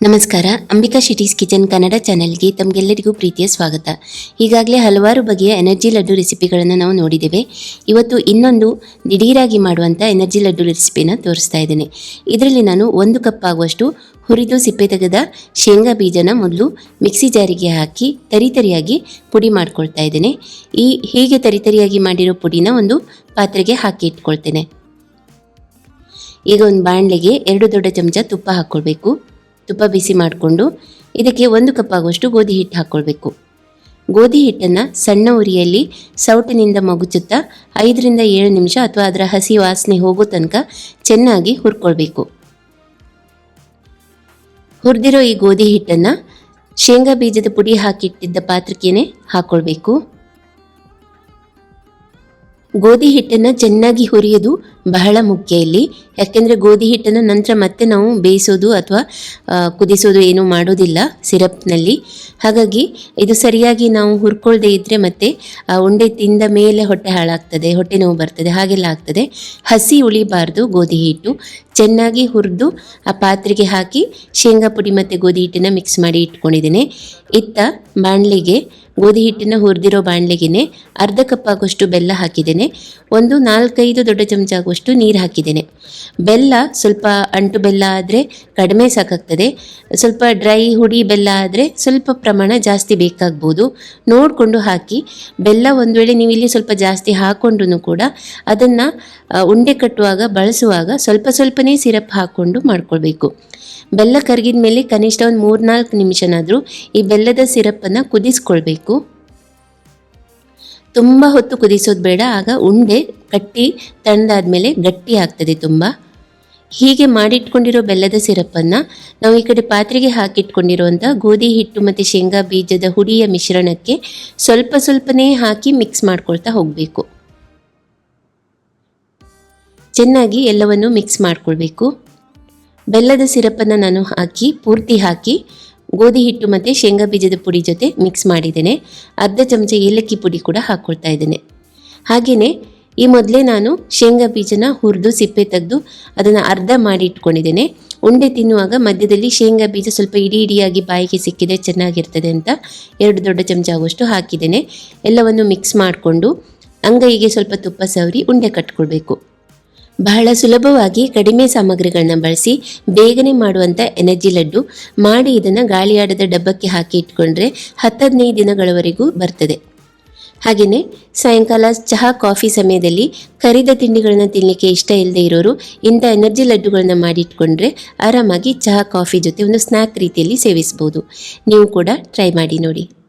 ನಮಸ್ಕಾರ, ಅಂಬಿಕಾ ಶಿಟೀಸ್ ಕಿಚನ್ ಕನ್ನಡ ಚಾನೆಲ್ಗೆ ತಮಗೆಲ್ಲರಿಗೂ ಪ್ರೀತಿಯ ಸ್ವಾಗತ. ಈಗಾಗಲೇ ಹಲವಾರು ಬಗೆಯ ಎನರ್ಜಿ ಲಡ್ಡು ರೆಸಿಪಿಗಳನ್ನು ನಾವು ನೋಡಿದ್ದೇವೆ. ಇವತ್ತು ಇನ್ನೊಂದು ದಿಢೀರಾಗಿ ಮಾಡುವಂಥ ಎನರ್ಜಿ ಲಡ್ಡು ರೆಸಿಪಿನ ತೋರಿಸ್ತಾ ಇದ್ದೇನೆ. ಇದರಲ್ಲಿ ನಾನು ಒಂದು ಕಪ್ ಆಗುವಷ್ಟು ಹುರಿದು ಸಿಪ್ಪೆ ತೆಗೆದ ಶೇಂಗಾ ಬೀಜನ ಮೊದಲು ಮಿಕ್ಸಿ ಜಾರಿಗೆ ಹಾಕಿ ತರಿತರಿಯಾಗಿ ಪುಡಿ ಮಾಡ್ಕೊಳ್ತಾ ಇದ್ದೇನೆ. ಈ ಹೀಗೆ ತರಿತರಿಯಾಗಿ ಮಾಡಿರೋ ಪುಡಿನ ಒಂದು ಪಾತ್ರೆಗೆ ಹಾಕಿ ಇಟ್ಕೊಳ್ತೇನೆ. ಈಗ ಒಂದು ಬಾಣಲೆಗೆ ಎರಡು ದೊಡ್ಡ ಚಮಚ ತುಪ್ಪ ಹಾಕ್ಕೊಳ್ಬೇಕು. ತುಪ್ಪ ಬಿಸಿ ಮಾಡಿಕೊಂಡು ಇದಕ್ಕೆ ಒಂದು ಕಪ್ ಆಗುವಷ್ಟು ಗೋಧಿ ಹಿಟ್ಟು ಹಾಕ್ಕೊಳ್ಬೇಕು ಗೋಧಿ ಹಿಟ್ಟನ್ನು ಸಣ್ಣ ಉರಿಯಲ್ಲಿ ಸೌಟಿನಿಂದ ಮಗುಚುತ್ತಾ ಐದರಿಂದ ಏಳು ನಿಮಿಷ ಅಥವಾ ಅದರ ಹಸಿ ವಾಸನೆ ಹೋಗೋ ತನಕ ಚೆನ್ನಾಗಿ ಹುರ್ಕೊಳ್ಬೇಕು. ಹುರಿದಿರೋ ಈ ಗೋಧಿ ಹಿಟ್ಟನ್ನು ಶೇಂಗಾ ಬೀಜದ ಪುಡಿ ಹಾಕಿಟ್ಟಿದ್ದ ಪಾತ್ರಕ್ಕೇನೆ ಹಾಕ್ಕೊಳ್ಬೇಕು ಗೋಧಿ ಹಿಟ್ಟನ್ನು ಚೆನ್ನಾಗಿ ಹುರಿಯೋದು ಬಹಳ ಮುಖ್ಯ ಇಲ್ಲಿ. ಯಾಕೆಂದರೆ ಗೋಧಿ ಹಿಟ್ಟನ್ನು ನಂತರ ಮತ್ತೆ ನಾವು ಬೇಯಿಸೋದು ಅಥವಾ ಕುದಿಸೋದು ಏನೂ ಮಾಡೋದಿಲ್ಲ ಸಿರಪ್ನಲ್ಲಿ. ಹಾಗಾಗಿ ಇದು ಸರಿಯಾಗಿ ನಾವು ಹುರ್ಕೊಳ್ದೇ ಇದ್ದರೆ ಮತ್ತೆ ಉಂಡೆ ತಿಂದ ಮೇಲೆ ಹೊಟ್ಟೆ ಹಾಳಾಗ್ತದೆ, ಹೊಟ್ಟೆ ನೋವು ಬರ್ತದೆ, ಹಾಗೆಲ್ಲ ಆಗ್ತದೆ. ಹಸಿ ಉಳಿಬಾರ್ದು ಗೋಧಿ ಹಿಟ್ಟು. ಚೆನ್ನಾಗಿ ಹುರಿದು ಆ ಪಾತ್ರೆಗೆ ಹಾಕಿ ಶೇಂಗಾ ಪುಡಿ ಮತ್ತು ಗೋಧಿ ಹಿಟ್ಟನ್ನು ಮಿಕ್ಸ್ ಮಾಡಿ ಇಟ್ಕೊಂಡಿದ್ದೇನೆ. ಇತ್ತ ಬಾಣಲೆಗೆ ಗೋಧಿ ಹಿಟ್ಟಿನ ಹುರಿದಿರೋ ಬಾಣಲೆಗೆ ಅರ್ಧ ಕಪ್ ಆಗುವಷ್ಟು ಬೆಲ್ಲ ಹಾಕಿದ್ದೇನೆ. ಒಂದು ನಾಲ್ಕೈದು ದೊಡ್ಡ ಚಮಚ ಆಗುವಷ್ಟು ನೀರು ಹಾಕಿದ್ದೇನೆ. ಬೆಲ್ಲ ಸ್ವಲ್ಪ ಅಂಟು ಬೆಲ್ಲ ಆದರೆ ಕಡಿಮೆ ಸಾಕಾಗ್ತದೆ. ಸ್ವಲ್ಪ ಡ್ರೈ ಹುಡಿ ಬೆಲ್ಲ ಆದರೆ ಸ್ವಲ್ಪ ಪ್ರಮಾಣ ಜಾಸ್ತಿ ಬೇಕಾಗ್ಬೋದು. ನೋಡಿಕೊಂಡು ಹಾಕಿ. ಬೆಲ್ಲ ಒಂದು ವೇಳೆ ನೀವು ಇಲ್ಲಿ ಸ್ವಲ್ಪ ಜಾಸ್ತಿ ಹಾಕೊಂಡ್ರೂ ಕೂಡ ಅದನ್ನು ಉಂಡೆ ಕಟ್ಟುವಾಗ ಬಳಸುವಾಗ ಸ್ವಲ್ಪ ಸ್ವಲ್ಪನೇ ಸಿರಪ್ ಹಾಕ್ಕೊಂಡು ಮಾಡ್ಕೊಳ್ಬೇಕು. ಬೆಲ್ಲ ಕರಗಿದ ಮೇಲೆ ಕನಿಷ್ಠ ಒಂದು ಮೂರ್ನಾಲ್ಕು ನಿಮಿಷನಾದರೂ ಈ ಬೆಲ್ಲದ ಸಿರಪ್ಪನ್ನು ಕುದಿಸ್ಕೊಳ್ಬೇಕು. ತುಂಬ ಹೊತ್ತು ಕುದಿಸೋದು ಬೇಡ, ಆಗ ಉಂಡೆ ಕಟ್ಟಿ ತಣ್ಣದಾದ್ಮೇಲೆ ಗಟ್ಟಿ ಆಗ್ತದೆ ತುಂಬ. ಹೀಗೆ ಮಾಡಿಟ್ಕೊಂಡಿರೋ ಬೆಲ್ಲದ ಸಿರಪ್ಪನ್ನು ನಾವು ಈ ಕಡೆ ಪಾತ್ರೆಗೆ ಹಾಕಿಟ್ಕೊಂಡಿರುವಂಥ ಗೋಧಿ ಹಿಟ್ಟು ಮತ್ತು ಶೇಂಗಾ ಬೀಜದ ಹುಡಿಯ ಮಿಶ್ರಣಕ್ಕೆ ಸ್ವಲ್ಪ ಸ್ವಲ್ಪನೇ ಹಾಕಿ ಮಿಕ್ಸ್ ಮಾಡ್ಕೊಳ್ತಾ ಹೋಗಬೇಕು. ಚೆನ್ನಾಗಿ ಎಲ್ಲವನ್ನು ಮಿಕ್ಸ್ ಮಾಡ್ಕೊಳ್ಬೇಕು. ಬೆಲ್ಲದ ಸಿರಪನ್ನು ನಾನು ಹಾಕಿ, ಪೂರ್ತಿ ಹಾಕಿ ಗೋಧಿ ಹಿಟ್ಟು ಮತ್ತು ಶೇಂಗಾ ಬೀಜದ ಪುಡಿ ಜೊತೆ ಮಿಕ್ಸ್ ಮಾಡಿದ್ದೇನೆ. ಅರ್ಧ ಚಮಚ ಏಲಕ್ಕಿ ಪುಡಿ ಕೂಡ ಹಾಕ್ಕೊಳ್ತಾ ಇದ್ದೇನೆ. ಹಾಗೆಯೇ ಈ ಮೊದಲೇ ನಾನು ಶೇಂಗಾ ಬೀಜನ ಹುರಿದು ಸಿಪ್ಪೆ ತೆಗೆದು ಅದನ್ನು ಅರ್ಧ ಮಾಡಿ ಇಟ್ಕೊಂಡಿದ್ದೇನೆ. ಉಂಡೆ ತಿನ್ನುವಾಗ ಮಧ್ಯದಲ್ಲಿ ಶೇಂಗಾ ಬೀಜ ಸ್ವಲ್ಪ ಇಡೀ ಇಡಿಯಾಗಿ ಬಾಯಿಗೆ ಸಿಕ್ಕಿದೆ ಚೆನ್ನಾಗಿರ್ತದೆ ಅಂತ ಎರಡು ದೊಡ್ಡ ಚಮಚ ಆಗುವಷ್ಟು ಹಾಕಿದ್ದೇನೆ. ಎಲ್ಲವನ್ನು ಮಿಕ್ಸ್ ಮಾಡಿಕೊಂಡು ಅಂಗೈಗೆ ಸ್ವಲ್ಪ ತುಪ್ಪ ಸವರಿ ಉಂಡೆ ಕಟ್ಕೊಳ್ಬೇಕು. ಬಹಳ ಸುಲಭವಾಗಿ ಕಡಿಮೆ ಸಾಮಗ್ರಿಗಳನ್ನ ಬಳಸಿ ಬೇಗನೆ ಮಾಡುವಂಥ ಎನರ್ಜಿ ಲಡ್ಡು ಮಾಡಿ ಇದನ್ನು ಗಾಳಿಯಾಡದ ಡಬ್ಬಕ್ಕೆ ಹಾಕಿ ಇಟ್ಕೊಂಡ್ರೆ ಹತ್ತದನೈದು ದಿನಗಳವರೆಗೂ ಬರ್ತದೆ. ಹಾಗೆಯೇ ಸಾಯಂಕಾಲ ಚಹಾ, ಕಾಫಿ ಸಮಯದಲ್ಲಿ ಕರಿದ ತಿಂಡಿಗಳನ್ನ ತಿನ್ನಲಿಕ್ಕೆ ಇಷ್ಟ ಇಲ್ಲದೆ ಇರೋರು ಇಂಥ ಎನರ್ಜಿ ಲಡ್ಡುಗಳನ್ನ ಮಾಡಿಟ್ಕೊಂಡ್ರೆ ಆರಾಮಾಗಿ ಚಹಾ, ಕಾಫಿ ಜೊತೆ ಒಂದು ಸ್ನ್ಯಾಕ್ ರೀತಿಯಲ್ಲಿ ಸೇವಿಸ್ಬೋದು. ನೀವು ಕೂಡ ಟ್ರೈ ಮಾಡಿ ನೋಡಿ.